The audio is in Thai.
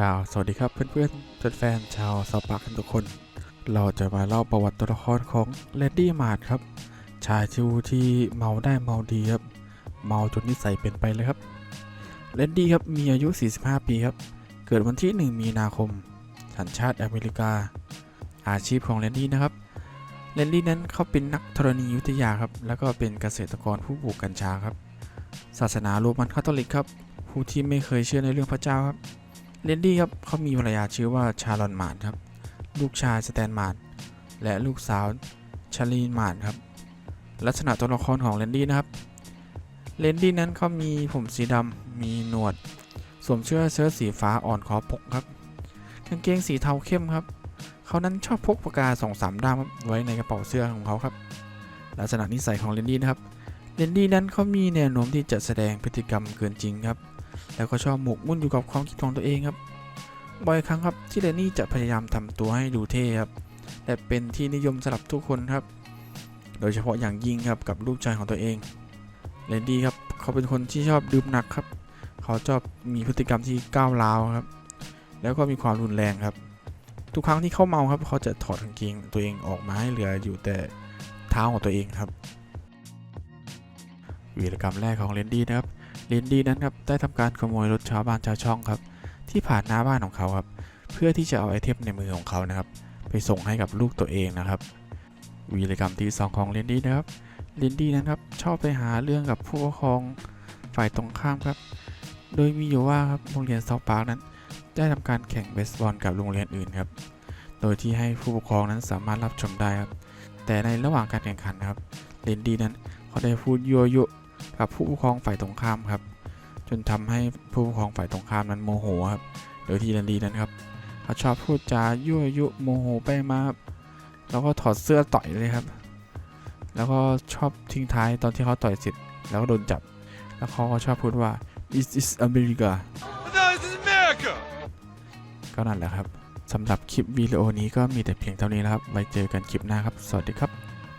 กล่าวสวัสดีครับเพื่อนๆแฟนชาวซาปักกันทุกคน เราจะมาเล่าประวัติตัวละครของเลดดี้มาร์ทครับ ชายชิวที่เมาได้เมาดีครับ เมาจนนิสัยเป็นไปเลยครับเลดดี้ครับมีอายุ 45 ปีครับ เกิดวันที่ 1 มีนาคม สัญชาติอเมริกา อาชีพของเลดดี้นะครับเลดี้นั้นเขาเป็นนักธรณีวิทยาครับ แล้วก็เป็นเกษตรกรผู้ปลูกกัญชาครับ ศาสนาโรมันคาทอลิกครับ ผู้ที่ไม่เคยเชื่อในเรื่องพระเจ้าครับ เลนดี้ครับเขามีภรรยาชื่อว่าชาลอนมาร์ทครับ ลูกชายสแตนมาร์ทและลูกสาวชาลีนมาร์ทครับ ลักษณะตัวละครของเลนดี้นะครับ เลนดี้นั้นเขามีผมสีดำมีหนวด สวมเสื้อเชิ้ตสีฟ้าอ่อนคอปกครับกางเกงสีเทาเข้มครับ เขานั้นชอบพกปากกาสองสามด้ามไว้ในกระเป๋าเสื้อของเขาครับ ลักษณะนิสัยของเลนดี้นะครับเลนดี้นั้นเขามีแนวโน้มที่จะแสดงพฤติกรรมเกินจริงครับ แล้วก็ชอบหมกมุ่นอยู่กับความคิดของตัวเองครับ บ่อยครั้งครับที่เลนนี่จะพยายามทำตัวให้ดูเท่ครับและเป็นที่นิยมสำหรับทุกคนครับ โดยเฉพาะอย่างยิ่งครับกับลูกชายของตัวเองเลนดี้ครับเขาเป็นคนที่ชอบดื่มหนักครับ เขาชอบมีพฤติกรรมที่ก้าวร้าวครับ แล้วก็มีความรุนแรงครับ ทุกครั้งที่เขาเมาครับ เขาจะถอดกางเกงตัวเองออกมาให้เหลืออยู่แต่เท้าของตัวเองครับวีรกรรมแรกของเลนดี้นะครับ ลินดี้นั้นครับได้ทำการขโมยรถชาวบ้านชาวช่องครับ ที่ผ่านหน้าบ้านของเขาครับ เพื่อที่จะเอาไอเทมในมือของเขานะครับ ไปส่งให้กับลูกตัวเองนะครับ วีรกรรมที่สองของลินดี้นะครับลินดี้นั้นครับชอบไปหาเรื่องกับผู้ปกครองฝ่ายตรงข้ามครับ โดยมีอยู่ว่าครับโรงเรียนเซาท์พาร์คนั้น ได้ทำการแข่งเบสบอลกับโรงเรียนอื่นครับ โดยที่ให้ผู้ปกครองนั้นสามารถรับชมได้ครับ แต่ในระหว่างการแข่งขันนะครับลินดี้นั้นเขาได้พูดยั่วยุ กับผู้ปกครองฝ่ายตรงข้ามครับ จนทำให้ผู้ปกครองฝ่ายตรงข้ามนั้นโมโหครับโดยที่ดันดีนั้นครับเขาชอบพูดจายั่วยุโมโหไปมาครับแล้วก็ถอดเสื้อต่อยเลยครับ แล้วก็ชอบทิ้งท้ายตอนที่เขาต่อยเสร็จแล้วก็โดนจับ แล้วเขาก็ชอบพูดว่า this is America No, this is America! ก็นั่นแหละครับสำหรับคลิปวิดีโอนี้ก็มีแต่เพียงเท่านี้นะครับ ไว้เจอกันคลิปหน้าครับ สวัสดีครับ